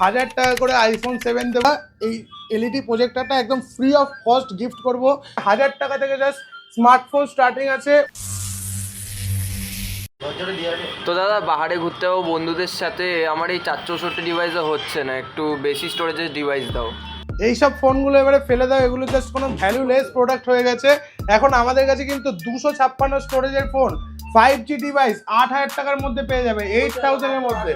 হাজার টাকা করে আইফোন সেভেন দেওয়া এই এলইডি প্রজেক্টরটা একদম ফ্রি অফ কস্ট গিফট করব। হাজার টাকা থেকে জাস্ট স্মার্টফোন স্টার্টিং আছে। তো দাদা বাহারে ঘুরতে যাব বন্ধুদের সাথে। আমার এই চার চৌষট্টি ডিভাইসে হচ্ছে না। একটু বেশি স্টোরেজের ডিভাইস দাও। এইসব ফোনগুলো এবারে ফেলে দাও। এগুলো জাস্ট কোনো ভ্যালুলেস প্রোডাক্ট হয়ে গেছে। এখন আমাদের কাছে কিন্তু দুশো ছাপ্পান্ন স্টোরেজের ফোন ফাইভ জি ডিভাইস আট হাজার টাকার মধ্যে পেয়ে যাবে এইট থাউজেন্ডের মধ্যে।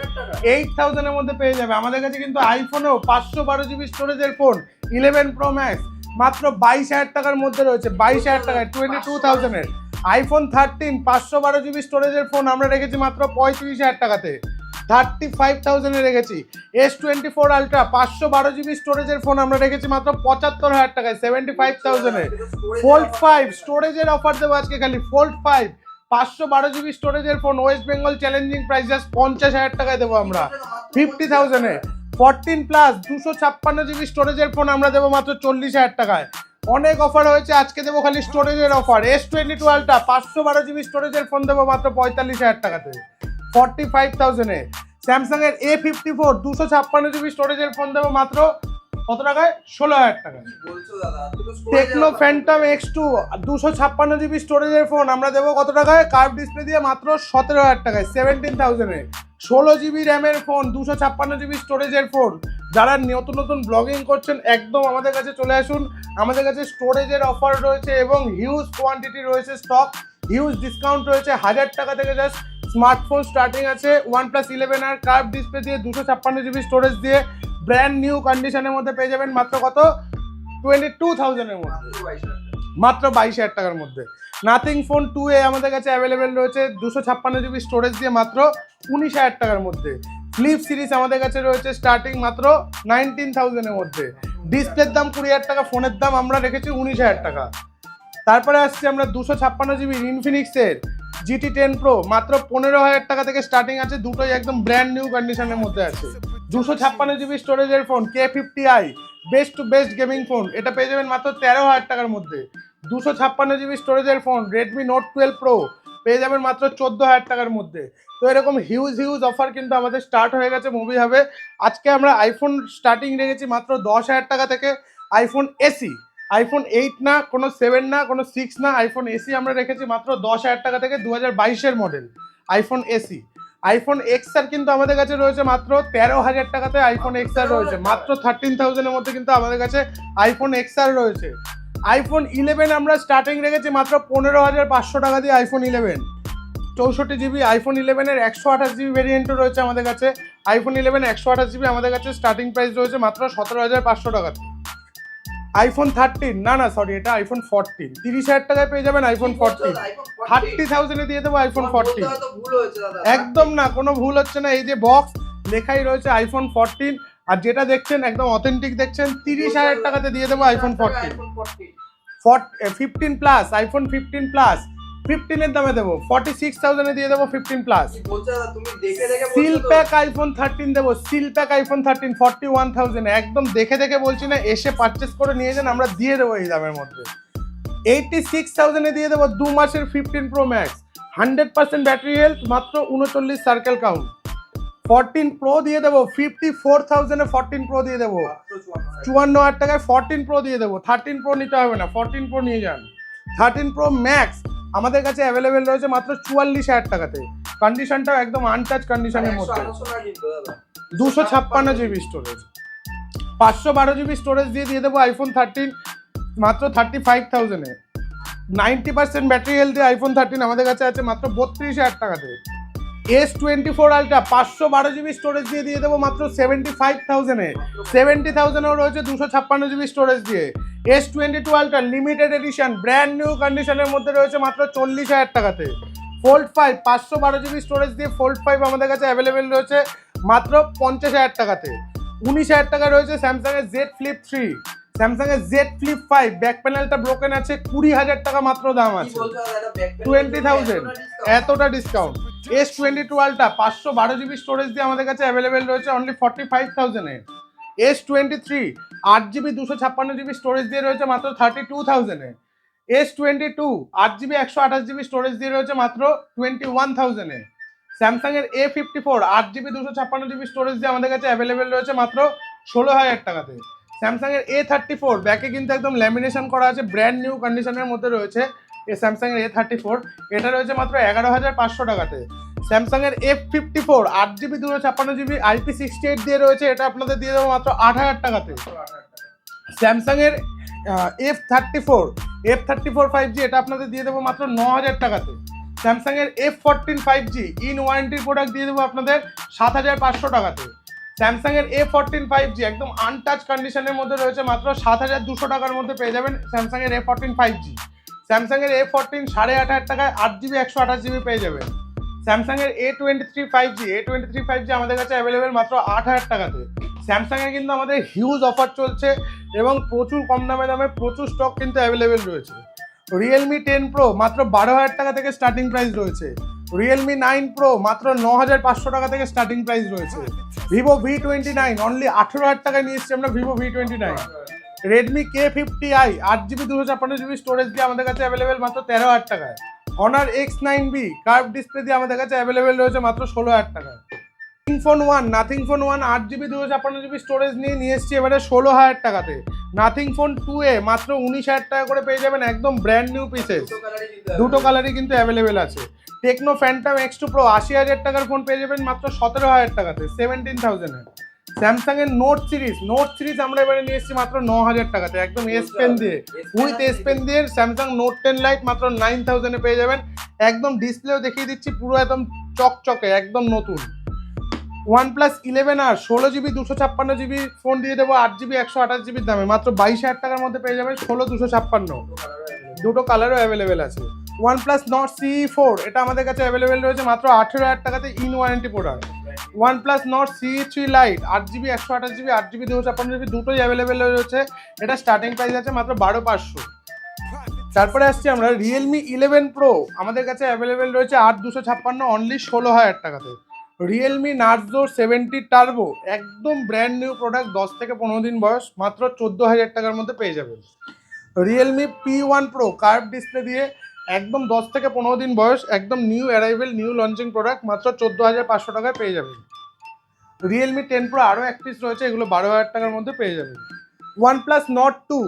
এইট থাউজেন্ডের মধ্যে পেয়ে যাবে। আমাদের কাছে কিন্তু আইফোনেও পাঁচশো বারো জিবি স্টোরেজের ফোন ইলেভেন প্রো ম্যাক্স মাত্র বাইশ হাজার টাকার মধ্যে রয়েছে, বাইশ হাজার টাকায় টোয়েন্টি টু থাউজেন্ডের আইফোন থার্টিন পাঁচশো বারো জিবি স্টোরেজের ফোন আমরা রেখেছি মাত্র পঁয়ত্রিশ হাজার টাকাতে। থার্টি ফাইভ থাউজেন্ডে রেখেছি। এস টোয়েন্টি ফোর আলট্রা পাঁচশো বারো জিবি স্টোরেজের ফোন আমরা রেখেছি মাত্র পঁচাত্তর হাজার টাকায় সেভেন্টি ফাইভ থাউজেন্ডে ফোল্ড ফাইভ স্টোরেজের অফার দেবো আজকে খালি ফোল্ড ফাইভ পাঁচশো বারো জিবি স্টোরেজের phone West Bengal challenging price just পঞ্চাশ হাজার টাকায় দেবো আমরা। ফিফটি থাউজেন্ডে ফোরটিন প্লাস দুশো ছাপ্পান্ন জিবি স্টোরেজের ফোন আমরা দেবো মাত্র চল্লিশ হাজার টাকায়। অনেক অফার হয়েছে, আজকে দেবো খালি স্টোরেজের offer S twenty two ultra পাঁচশো বারো জিবি স্টোরেজের ফোন দেবো মাত্র পঁয়তাল্লিশ হাজার টাকাতে। ফর্টি ফাইভ থাউজেন্ডে স্যামসাং এর এ ফিফটি ফোর দুশো ছাপ্পান্ন জিবি স্টোরেজের ফোন দেবো মাত্র কত টাকায়? ষোলো হাজার টাকায়। টেকনো ফ্যান্টাম এক্স টু দুশো ছাপ্পান্ন জিবি স্টোরেজের ফোন আমরা দেবো কত টাকায়? কার্ভ ডিসপ্লে দিয়ে মাত্র সতেরো হাজার টাকায় সেভেন্টিন থাউজেন্ডে ষোলো জিবি র্যামের ফোন দুশো ছাপ্পান্ন জিবি স্টোরেজের ফোন যারা নতুন নতুন ব্লগিং করছেন একদম আমাদের কাছে চলে আসুন। আমাদের কাছে স্টোরেজের অফার রয়েছে এবং হিউজ কোয়ান্টিটি রয়েছে স্টক হিউজ ডিসকাউন্ট রয়েছে হাজার টাকা থেকে জাস্ট স্মার্টফোন স্টার্টিং আছে। OnePlus eleven R curve display দিয়ে দুশো ছাপ্পান্ন জিবি স্টোরেজ দিয়ে। ব্র্যান্ড নিউ কন্ডিশনের মধ্যে পেয়ে যাবেন মাত্র কত? টোয়েন্টি টু থাউজেন্ডের মধ্যে। মাত্র বাইশ হাজার টাকার মধ্যে। নাথিং ফোন টু এ আমাদের কাছে অ্যাভেলেবেল রয়েছে। দুশো ছাপ্পান্ন জিবি স্টোরেজ দিয়ে মাত্র উনিশ হাজার টাকার মধ্যে। ফ্লিপ সিরিজ আমাদের কাছে রয়েছে স্টার্টিং মাত্র নাইনটিন থাউজেন্ডের মধ্যে। ডিসপ্লের দাম কুড়ি হাজার টাকা ফোনের দাম আমরা রেখেছি উনিশ হাজার টাকা। তারপরে আসছি আমরা দুশো ছাপ্পান্ন জিবি ইনফিনিক্সের জিটি টেন প্রো মাত্র পনেরো হাজার টাকা থেকে স্টার্টিং আছে। দুটোই একদম ব্র্যান্ড নিউ কন্ডিশনের মধ্যে আছে। দুশো ছাপ্পান্ন জিবি স্টোরেজের phone K fifty I best to best gaming phone এটা পেয়ে যাবেন মাত্র তেরো হাজার টাকার মধ্যে। দুশো ছাপ্পান্ন জিবি স্টোরেজের phone Redmi note twelve pro পেয়ে যাবেন মাত্র চোদ্দ হাজার টাকার মধ্যে। তো এরকম হিউজ হিউজ অফার কিন্তু আমাদের স্টার্ট হয়ে গেছে মুভি হবে। আজকে আমরা আইফোন স্টার্টিং রেখেছি মাত্র দশ হাজার টাকা থেকে। আইফোন এসি আইফোন এইট না, কোনো সেভেন না, কোনো সিক্স না আইফোন এসি আমরা রেখেছি মাত্র দশ হাজার টাকা থেকে দু হাজার বাইশের model iPhone SE iPhone X R কিন্তু আমাদের কাছে রয়েছে মাত্র তেরো হাজার টাকাতে আইফোন এক্স আর রয়েছে। মাত্র থার্টিন থাউজেন্ডের মধ্যে কিন্তু আমাদের কাছে আইফোন এক্স আর রয়েছে। আইফোন ইলেভেন আমরা স্টার্টিং রেখেছি মাত্র পনেরো হাজার পাঁচশো টাকা দিয়ে আইফোন ইলেভেন চৌষট্টি জিবি আইফোন ইলেভেনের একশো আঠাশ জিবি ভেরিয়েন্টও রয়েছে আমাদের কাছে। আইফোন ইলেভেন একশো আঠাশ জিবি আমাদের কাছে স্টার্টিং প্রাইস রয়েছে মাত্র সতেরো হাজার পাঁচশো টাকাতে। আইফোন থার্টিন না না সরি এটা আইফোন ফোরটিন তিরিশ হাজার টাকায় পেয়ে যাবেন আইফোন ফোরটিন থার্টি থাউজেন্ডে দিয়ে দেবো আইফোন ফোরটিন একদম না কোনো ভুল হচ্ছে না। এই যে বক্স লেখাই রয়েছে আইফোন ফোরটিন আর যেটা দেখছেন একদম অথেন্টিক দেখছেন তিরিশ হাজার টাকাতে দিয়ে দেবো iPhone fourteen fifteen plus iPhone fifteen plus ফিফটিনের দামে দেবো ফর্টি সিক্স থাউজেন্ডে দিয়ে দেবো fifteen plus seal pack iPhone thirteen দেবো seal pack iPhone thirteen forty one thousand একদম দেখে দেখে বলছি না এসে পারচেস করে নিয়ে যান আমরা দিয়ে দেবো এই দামের মধ্যে। এইটটি সিক্স থাউজেন্ডে দিয়ে দেবো দু মাসের fifteen pro max hundred percent battery health মাত্র উনচল্লিশ সার্কেল কাউন্ট ফোরটিন প্রো দিয়ে দেবো ফিফটি ফোর থাউজেন্ডে ফোরটিন প্রো দিয়ে দেবো। চুয়ান্ন হাজার টাকায় ফোরটিন প্রো দিয়ে দেবো। থার্টিন প্রো নিতে হবে না ফোরটিন প্রো নিয়ে যান। থার্টিন প্রো ম্যাক্স আমাদের কাছে অ্যাভেলেবেল রয়েছে মাত্র চুয়াল্লিশ হাজার টাকাতে। কন্ডিশনটাও একদম আনটাচ কন্ডিশনের মধ্যে। দুশো ছাপ্পান্ন জিবি স্টোরেজ পাঁচশো বারো জিবি স্টোরেজ দিয়ে দিয়ে দেবো আইফোন থার্টিন মাত্র থার্টি ফাইভ থাউজেন্ডে নাইনটি পার্সেন্ট ব্যাটারি হেলথে আইফোন থার্টিন আমাদের কাছে আছে মাত্র বত্রিশ হাজার টাকাতে। এস টোয়েন্টি ফোর আলট্রা পাঁচশো বারো জিবি স্টোরেজ দিয়ে দিয়ে দেবো মাত্র সেভেন্টি ফাইভ থাউজেন্ডে সেভেন্টি থাউজেন্ডও রয়েছে দুশো ছাপ্পান্ন জিবি স্টোরেজ দিয়ে। S twenty two ultra limited edition brand new কন্ডিশনের মধ্যে রয়েছে মাত্র চল্লিশ হাজার টাকাতে। ফোল্ড ফাইভ পাঁচশো বারো জিবি স্টোরেজ দিয়ে ফোল্ড ফাইভ আমাদের কাছে অ্যাভেলেবেল রয়েছে মাত্র পঞ্চাশ হাজার টাকাতে। উনিশ হাজার টাকা রয়েছে স্যামসাংয়ের জেড ফ্লিপ থ্রি স্যামসাংয়ের জেড ফ্লিপ ফাইভ ব্যাক প্যানেলটা ব্রোকেন আছে কুড়ি হাজার টাকা মাত্র দাম আছে। টোয়েন্টি থাউজেন্ড এতটা discount S twenty two ultra পাঁচশো বারো জিবি স্টোরেজ দিয়ে আমাদের কাছে অ্যাভেলেবেল রয়েছে অনলি ফর্টি ফাইভ থাউজেন্ডে এস টোয়েন্টি থ্রি আট জিবি দুশো ছাপ্পান্ন জিবি স্টোরেজ দিয়ে রয়েছে মাত্র থার্টি টু থাউজেন্ডে এস টোয়েন্টি টু আট জিবি একশো আঠাশ জিবি স্টোরেজ দিয়ে রয়েছে মাত্র টোয়েন্টি ওয়ান থাউজেন্ডে স্যামসাং এর এ ফিফটি ফোর আট জিবি দুশো ছাপ্পান্ন জিবি স্টোরেজ দিয়ে আমাদের কাছে অ্যাভেলেবেল রয়েছে মাত্র ষোলো হাজার টাকাতে। স্যামসাং এর এ থার্টি ফোর ব্যাকে কিন্তু একদম ল্যামিনেশন করা আছে ব্র্যান্ড নিউ কন্ডিশনের মধ্যে রয়েছে। এ স্যামসাং এর এ থার্টি ফোর এটা রয়েছে মাত্র এগারো হাজার পাঁচশো টাকাতে। স্যামসাং এর এফ ফিফটি ফোর আট জিবি দুশো ছাপ্পান্ন জিবি আইপি সিক্সটি এইট দিয়ে রয়েছে, এটা আপনাদের দিয়ে দেবো মাত্র আট হাজার টাকাতে। স্যামসাং এর F thirty four F thirty four five G এটা আপনাদের দিয়ে দেবো মাত্র ন হাজার টাকাতে। স্যামসাং এর F fourteen five G in ওয়ারেন্টির product দিয়ে দেবো আপনাদের সাত হাজার পাঁচশো টাকাতে। স্যামসাং এর এ ফোরটিন ফাইভ জি একদম আনটাচ কন্ডিশনের মধ্যে রয়েছে মাত্র সাত হাজার দুশো টাকার মধ্যে পেয়ে যাবেন স্যামসাং এর A fourteen five G Samsung এর এ ফোরটিন সাড়ে আট হাজার টাকায় আট জিবি একশো আঠাশ জিবি পেয়ে যাবেন স্যামসাং এর A twenty three five G A twenty three five G আমাদের কাছে অ্যাভেলেবেল মাত্র আট হাজার টাকাতে। স্যামসাং এর কিন্তু আমাদের হিউজ অফার চলছে এবং প্রচুর কম দামে দামে প্রচুর স্টক কিন্তু অ্যাভেলেবেল রয়েছে। রিয়েলমি টেন প্রো মাত্র বারো হাজার টাকা থেকে স্টার্টিং প্রাইস রয়েছে। রিয়েলমি নাইন প্রো মাত্র ন হাজার পাঁচশো টাকা থেকে স্টার্টিং প্রাইস রয়েছে। Vivo V twenty nine only আঠেরো হাজার টাকায় নিয়ে এসছি আমরা Vivo V twenty nine Redmi K fifty i আট জিবি দুশো ছাপ্পান্ন জিবি স্টোরেজ দিয়ে আমাদের কাছে অ্যাভেলেবেল মাত্র তেরো হাজার টাকায়। Honor X nine B curve display দিয়ে আমাদের কাছে অ্যাভেলেবেল রয়েছে মাত্র ষোলো হাজার টাকায়। Nothing phone one Nothing phone one আট জিবি দুশো ছাপ্পান্ন জিবি স্টোরেজ নিয়ে নিয়ে এসছি এবারে ষোলো হাজার টাকাতে। নাথিং ফোন টু এ মাত্র উনিশ হাজার টাকা করে পেয়ে যাবেন একদম ব্র্যান্ড নিউ পিসেস দুটো কালারই কিন্তু অ্যাভেলেবেল আছে। Tecno Phantom X two pro আশি হাজার টাকার ফোন পেয়ে যাবেন মাত্র সতেরো হাজার টাকাতে সেভেন্টিন থাউজেন্ডে স্যামসাং এর নোট সিরিজ নোট সিরিজ আমরা এবারে নিয়ে এসেছি মাত্র ন হাজার টাকাতে একদম এস পেন দিয়ে। উইথ এস পেন দিয়ে স্যামসাং নোট টেন লাইট মাত্র নাইন থাউজেন্ডে পেয়ে যাবেন। একদম ডিসপ্লেও দেখিয়ে দিচ্ছি পুরো একদম চকচকে একদম নতুন। ওয়ান প্লাস ইলেভেন আর ষোলো জিবি দুশো ছাপ্পান্ন জিবি ফোন দিয়ে দেবো আট জিবি একশো আঠাশ জিবির দামে। মাত্র বাইশ হাজার টাকার মধ্যে পেয়ে যাবেন ষোলো দুশো ছাপ্পান্ন। দুটো কালারও অ্যাভেলেবেল আছে। One plus Nord C four এটা আমাদের কাছে অ্যাভেলেবেল রয়েছে মাত্র আঠেরো হাজার টাকাতে in warranty product one plus Nord C three lite আট জিবি একশো আঠাশ জিবি আট জিবি দুশো ছাপ্পান্ন জিবি দুটোই অ্যাভেলেবেল রয়েছে। এটা স্টার্টিং প্রাইস আছে মাত্র বারো পাঁচশো। তারপরে আসছি আমরা রিয়েলমি ইলেভেন প্রো আমাদের কাছে অ্যাভেলেবেল রয়েছে আট দুশো ছাপ্পান্ন অনলি ষোলো হাজার টাকাতে। রিয়েলমি নার্জো সেভেন্টি টার্বো একদম ব্র্যান্ড নিউ প্রোডাক্ট দশ থেকে পনেরো দিন বয়স, মাত্র চোদ্দ হাজার টাকার মধ্যে পেয়ে যাবেন। Realme P one pro curve display দিয়ে একদম দশ থেকে পনেরো দিন বয়স, একদম new arrival new launching product মাত্র চোদ্দ হাজার পাঁচশো টাকায় পেয়ে যাবেন। রিয়েলমি টেন প্রো আরও এক পিস রয়েছে, এগুলো বারো হাজার টাকার মধ্যে পেয়ে যাবেন। One plus Nord two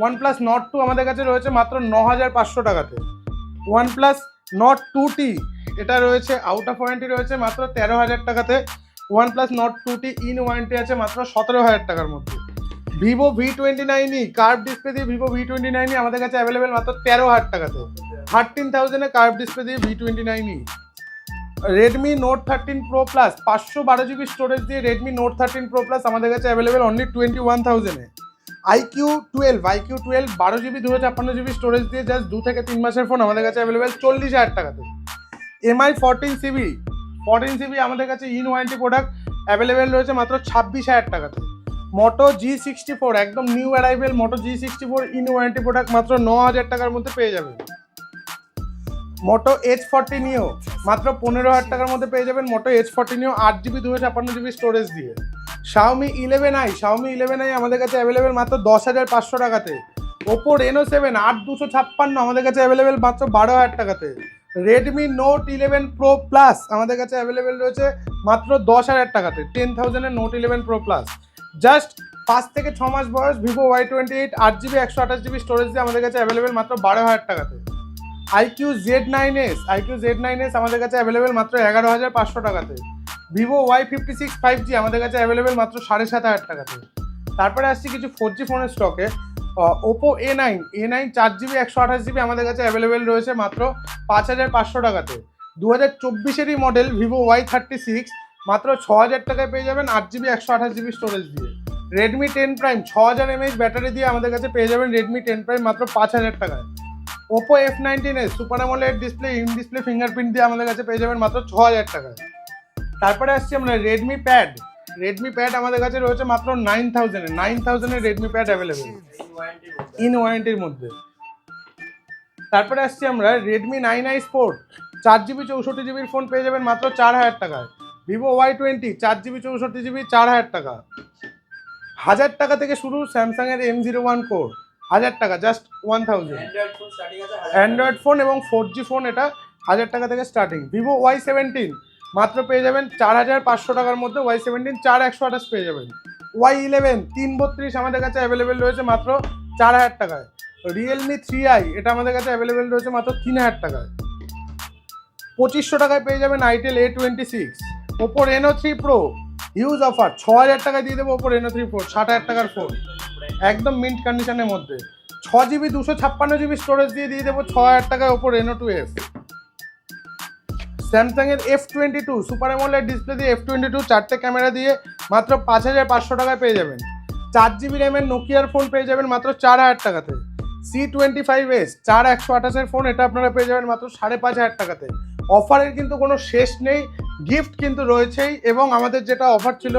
one plus Nord two আমাদের কাছে রয়েছে মাত্র ন হাজার পাঁচশো টাকাতে। One plus Nord two T এটা রয়েছে আউট অফ ওয়ারেন্টি রয়েছে মাত্র তেরো হাজার টাকাতে। One plus Nord two T in warranty আছে মাত্র সতেরো হাজার টাকার মধ্যে। ভিভো ভি টোয়েন্টি নাইনই কার্ভ ডিসপ্লে দিয়ে ভিভো ভি টোয়েন্টি নাইনই আমাদের কাছে অ্যাভেলেবেল মাত্র তেরো হাজার টাকাতে। থার্টিন থাউজেন্ডে কার্ভ ডিসপ্লে দিয়ে V twenty নাইনই Redmi note thirteen pro plus পাঁচশো বারো জিবি স্টোরেজ দিয়ে Redmi note thirteen pro plus আমাদের কাছে অ্যাভেলেবেল অনলি টোয়েন্টি ওয়ান থাউজেন্ডে আইকিউ টুয়েলভ আইকিউ টুয়েলভ বারো জিবি দুশো ছাপ্পান্ন জিবি স্টোরেজ দিয়ে জাস্ট দু থেকে তিন মাসের ফোন আমাদের কাছে অ্যাভেলেবেল চল্লিশ হাজার টাকাতে। Mi fourteen Civi fourteen Civi আমাদের কাছে ইন ওয়ারেন্টি প্রোডাক্ট অ্যাভেলেবেল রয়েছে মাত্র ছাব্বিশ হাজার টাকাতে। মোটো জি সিক্সটি ফোর একদম new arrival Moto G sixty four in warranty product মাত্র ন হাজার টাকার মধ্যে পেয়ে যাবেন। মোটো এইচ ফর্টি নিও মাত্র পনেরো হাজার টাকার মধ্যে পেয়ে যাবেন মোটো এইচ ফর্টি নিও আট জিবি দুশো ছাপ্পান্ন জিবি স্টোরেজ দিয়ে। Xiaomi eleven i Xiaomi eleven i আমাদের কাছে অ্যাভেলেবেল মাত্র দশ হাজার পাঁচশো টাকাতে। ওপো রেনো সেভেন আট দুশো ছাপ্পান্ন আমাদের কাছে অ্যাভেলেবেল মাত্র বারো হাজার টাকাতে। Redmi note eleven pro plus আমাদের কাছে অ্যাভেলেবেল রয়েছে মাত্র দশ হাজার টাকাতে ten থাউজেন্ডের note eleven pro plus just পাঁচ থেকে ছ মাস বয়স, ভিভো ওয়াই টোয়েন্টি এইট, আট জিবি, একশো আঠাশ জিবি স্টোরেজ দিয়ে আমাদের কাছে অ্যাভেলেবেল মাত্র বারো হাজার টাকাতে। IQOO Z nine S iQOO Z nine S আমাদের কাছে অ্যাভেলেবেল মাত্র এগারো হাজার পাঁচশো টাকাতে। Vivo Y fifty six five G আমাদের কাছে অ্যাভেলেবেল মাত্র সাড়ে সাত হাজার টাকাতে। তারপরে আসছি কিছু ফোর জি ফোনের স্টকে Oppo A. Nine A nine চার জিবি, একশো আঠাশ জিবি আমাদের কাছে অ্যাভেলেবেল রয়েছে মাত্র পাঁচ হাজার পাঁচশো টাকাতে। দু হাজার চব্বিশেরই model Vivo Y thirty six মাত্র ছ হাজার টাকায় পেয়ে যাবেন আট জিবি, একশো আঠাশ জিবি স্টোরেজ দিয়ে। রেডমি টেন প্রাইম ছ হাজার এমএইচ ব্যাটারি দিয়ে আমাদের কাছে পেয়ে যাবেন রেডমি টেন প্রাইম মাত্র পাঁচ হাজার টাকায়। Oppo F nineteen S super আমলের ডিসপ্লে ইন ডিসপ্লে ফিঙ্গারপ্রিন্ট দিয়ে আমাদের কাছে পেয়ে যাবেন মাত্র ছ হাজার টাকায়। তারপরে আসছি আমরা রেডমি প্যাড রেডমি প্যাড আমাদের কাছে রয়েছে মাত্র নাইন থাউজেন্ডে নাইন থাউজেন্ডের রেডমি প্যাড অ্যাভেলেবেল ইন ওয়ারেন্টির মধ্যে। তারপরে আসছি আমরা রেডমি নাইন আই স্পোর্ট চার জিবি, চৌষট্টি জিবির ফোন পেয়ে যাবেন মাত্র চার হাজার টাকায়। ভিভো ওয়াই টোয়েন্টি চার জিবি চৌষট্টি জিবি চার হাজার টাকা। হাজার টাকা থেকে শুরু স্যামসাংয়ের এম জিরো ওয়ান কোর হাজার টাকা just one thousand android phone এবং ফোর জি ফোন এটা হাজার টাকা থেকে স্টার্টিং ভিভো ওয়াই সেভেন্টিন মাত্র পেয়ে যাবেন চার হাজার পাঁচশো টাকার মধ্যে ওয়াই সেভেন্টিন চার একশো আঠাশ পেয়ে যাবেন। ওয়াই ইলেভেন তিন বত্রিশ আমাদের কাছে অ্যাভেলেবেল রয়েছে মাত্র চার হাজার টাকায়। রিয়েলমি থ্রি আই এটা আমাদের কাছে অ্যাভেলেবেল রয়েছে মাত্র তিন হাজার টাকায়। পঁচিশশো টাকায় পেয়ে যাবেন আইটেল এ টোয়েন্টি সিক্স ওপোর এনও থ্রি প্রো হিউজ অফার ছ হাজার টাকায় দিয়ে দেবো ওপোর এনও থ্রি প্রো ষাট হাজার টাকার ফোন একদম মিন্ট কন্ডিশনের মধ্যে। ছ জিবি দুশো ছাপ্পান্ন জিবি স্টোরেজ দিয়ে দিয়ে দেবো ছ হাজার টাকায় ওপর রেনো টু এফ স্যামসাং এর F twenty two super AMOLED display দিয়ে এফ টোয়েন্টি টু চারটে ক্যামেরা দিয়ে মাত্র পাঁচ হাজার পাঁচশো টাকায় পেয়ে যাবেন। চার জিবি র্যামের নোকিয়ার ফোন পেয়ে যাবেন মাত্র চার হাজার টাকাতে। সি টোয়েন্টি ফাইভ এস চার একশো আঠাশের ফোন এটা আপনারা পেয়ে যাবেন মাত্র সাড়ে পাঁচ হাজার টাকাতে। অফারের কিন্তু কোনো শেষ নেই গিফট কিন্তু রয়েছেই, এবং আমাদের যেটা অফার ছিল,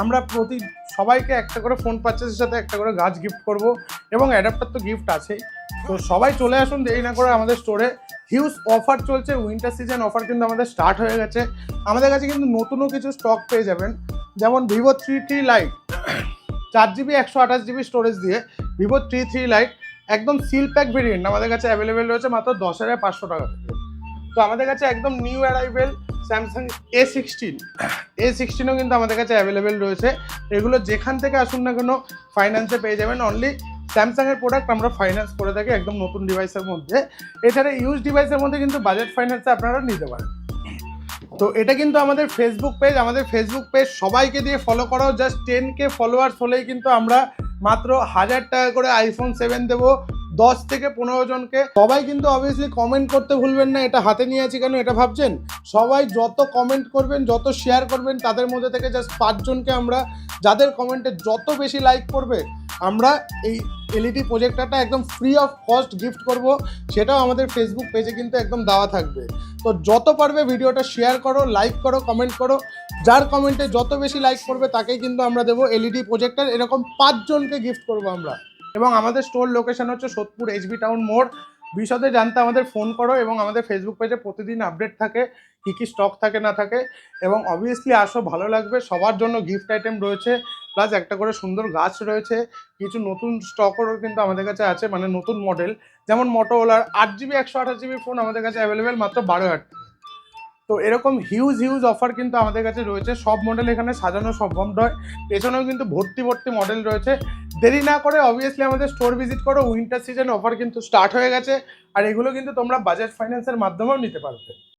আমরা প্রতি, সবাইকে একটা করে ফোন পারচেসের সাথে একটা করে গাছ গিফট করব, এবং অ্যাডাপ্টার তো গিফট আছেই। তো সবাই চলে আসুন, দেরি না করে আমাদের স্টোরে হিউজ অফার চলছে উইন্টার সিজন অফার কিন্তু আমাদের স্টার্ট হয়ে গেছে। আমাদের কাছে কিন্তু নতুনও কিছু স্টক পেয়ে যাবেন, যেমন ভিভো থ্রি থ্রি লাইট চার জিবি একশো আঠাশ জিবি স্টোরেজ দিয়ে ভিভো থ্রি থ্রি লাইট একদম সিল প্যাক ভেরিয়েন্ট আমাদের কাছে অ্যাভেলেবেল রয়েছে মাত্র দশ হাজার পাঁচশো টাকা থেকে। তো আমাদের কাছে একদম new arrival Samsung A sixteen A সিক্সটিনও কিন্তু আমাদের কাছে অ্যাভেলেবেল রয়েছে। এগুলো যেখান থেকে আসুন না কেন ফাইন্যান্সে পেয়ে যাবেন। অনলি স্যামসাংয়ের প্রোডাক্ট আমরা ফাইন্যান্স করে থাকি একদম নতুন ডিভাইসের মধ্যে। এছাড়া ইউজ ডিভাইসের মধ্যে কিন্তু বাজেট ফাইন্যান্সে আপনারা নিতে পারেন। তো এটা কিন্তু আমাদের ফেসবুক পেজ আমাদের ফেসবুক পেজ সবাইকে দিয়ে ফলো করাও। জাস্ট টেন কে ফলোয়ার্স হলেই কিন্তু আমরা মাত্র হাজার টাকা করে আইফোন সেভেন দেবো। দশ থেকে পনেরো জনকে। সবাই কিন্তু অবভিয়াসলি কমেন্ট করতে ভুলবেন না, এটা হাতে নিয়ে আছি কেন, এটা ভাবছেন? সবাই যত কমেন্ট করবেন, যত শেয়ার করবেন, তাদের মধ্যে থেকে জাস্ট পাঁচজনকে আমরা, যাদের কমেন্টে যত বেশি লাইক করবে, আমরা এই এলইডি প্রজেক্টরটা একদম ফ্রি অফ কস্ট গিফট করব। সেটাও আমাদের ফেসবুক পেজে কিন্তু একদম দেওয়া থাকবে। তো যত পারবে ভিডিওটা শেয়ার করো লাইক করো কমেন্ট করো। যার কমেন্টে যত বেশি লাইক করবে তাকেই কিন্তু আমরা দেবো এলইডি প্রজেক্টর এরকম পাঁচজনকে গিফট করব আমরা। এবং আমাদের স্টোর লোকেশন হচ্ছে সোদপুর এইচবি টাউন মোড়। বিশদে জানতে আমাদের ফোন করো এবং আমাদের ফেসবুক পেজে প্রতিদিন আপডেট থাকে, কী কী স্টক থাকে, না থাকে। এবং অবভিয়াসলি আসো, ভালো লাগবে। সবার জন্য গিফট আইটেম রয়েছে। প্লাস একটা করে সুন্দর গাছ রয়েছে। কিছু নতুন স্টকও কিন্তু আমাদের কাছে আছে মানে নতুন মডেল যেমন মোটোওলার আট জিবি একশো আঠাশ জিবি ফোন আমাদের কাছে অ্যাভেলেবেল মাত্র বারো হাজার। তো এরকম হিউজ হিউজ অফার কিন্তু আমাদের কাছে রয়েছে। সব মডেল এখানে সাজানো সম্ভব নয়। পেছনেও কিন্তু ভর্তি ভর্তি মডেল রয়েছে। দেরি না করে অবভিয়াসলি আমাদের স্টোর ভিজিট করো। উইন্টার সিজন অফার কিন্তু স্টার্ট হয়ে গেছে। আর এগুলো কিন্তু তোমরা বাজাজ ফাইন্যান্সের মাধ্যমেও নিতে পারবে।